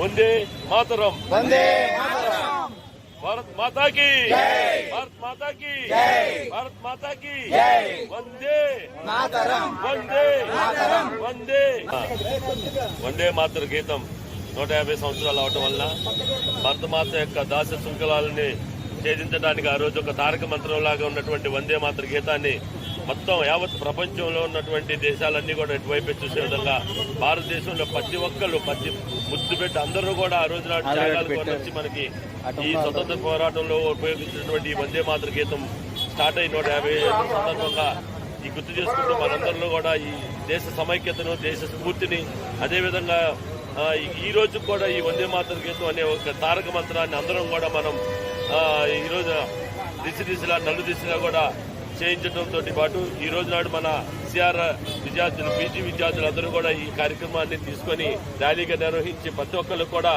వందే మాతరం. వందే భారత్ మాతా కి భారత్ మాతా కి భారత్ మాతా కి వందే మాతరం. వందే వందే. వందే మాతర గీతం నూట యాభై సంవత్సరాలు అవటం వల్ల భరతమాత యొక్క దాస శృంఖలాలని ఛేదించడానికి ఆ రోజు ఒక తారక మంత్రం లాగా ఉన్నటువంటి వందే మాతర గీతాన్ని మొత్తం యావత్ ప్రపంచంలో ఉన్నటువంటి దేశాలన్నీ కూడా ఇటువైపు చూసే విధంగా భారతదేశంలో ప్రతి ఒక్కళ్ళు ప్రతి ముద్దు పెట్టి అందరూ కూడా ఆ రోజు నాటి త్యాగాలు వచ్చి మనకి ఈ స్వతంత్ర పోరాటంలో ఉపయోగించినటువంటి వందే మాతర గీతం స్టార్ట్ అయి నూట యాభై సందర్భంగా ఈ గుర్తు చేసుకుంటూ మనందరిలో కూడా ఈ దేశ సమైక్యతను దేశ స్ఫూర్తిని అదేవిధంగా ఈ- రోజు కూడా ఈ వందే మాతర గీతం అనే ఒక తారక మంత్రాన్ని అందరం కూడా మనం ఆ, ఈ రోజు దిశ దిశలా నలు దిశలా కూడా చేయించడంతో పాటు ఈ రోజు నాడు మన సిఆర్ విద్యార్థులు పీజీ విద్యార్థులు అందరూ కూడా ఈ కార్యక్రమాన్ని తీసుకొని ర్యాలీగా నిర్వహించి ప్రతి ఒక్కరు కూడా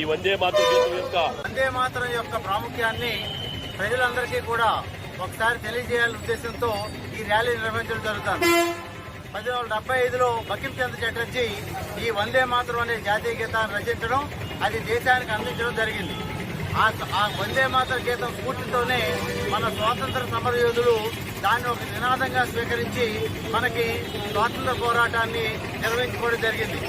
ఈ వందే మాతర గీతం యొక్క వందే మాతరం యొక్క ప్రాముఖ్యాన్ని ప్రజలందరికీ కూడా ఒకసారి తెలియజేయాలనే ఉద్దేశంతో ఈ ర్యాలీ నిర్వహించడం జరుగుతుంది. పద్దెనిమిది వందల డెబ్బై ఐదులో బకిం చంద్ర చటర్జీ ఈ వందే మాతరం అనే జాతీయ గీతాన్ని రచించడం అది దేశానికి అందించడం జరిగింది. ఆ వందే మాతర గీతం స్ఫూర్తితోనే మన స్వాతంత్ర సమరయోధులు దాన్ని ఒక నినాదంగా స్వీకరించి మనకి స్వాతంత్ర పోరాటాన్ని నిర్వహించుకోవడం జరిగింది.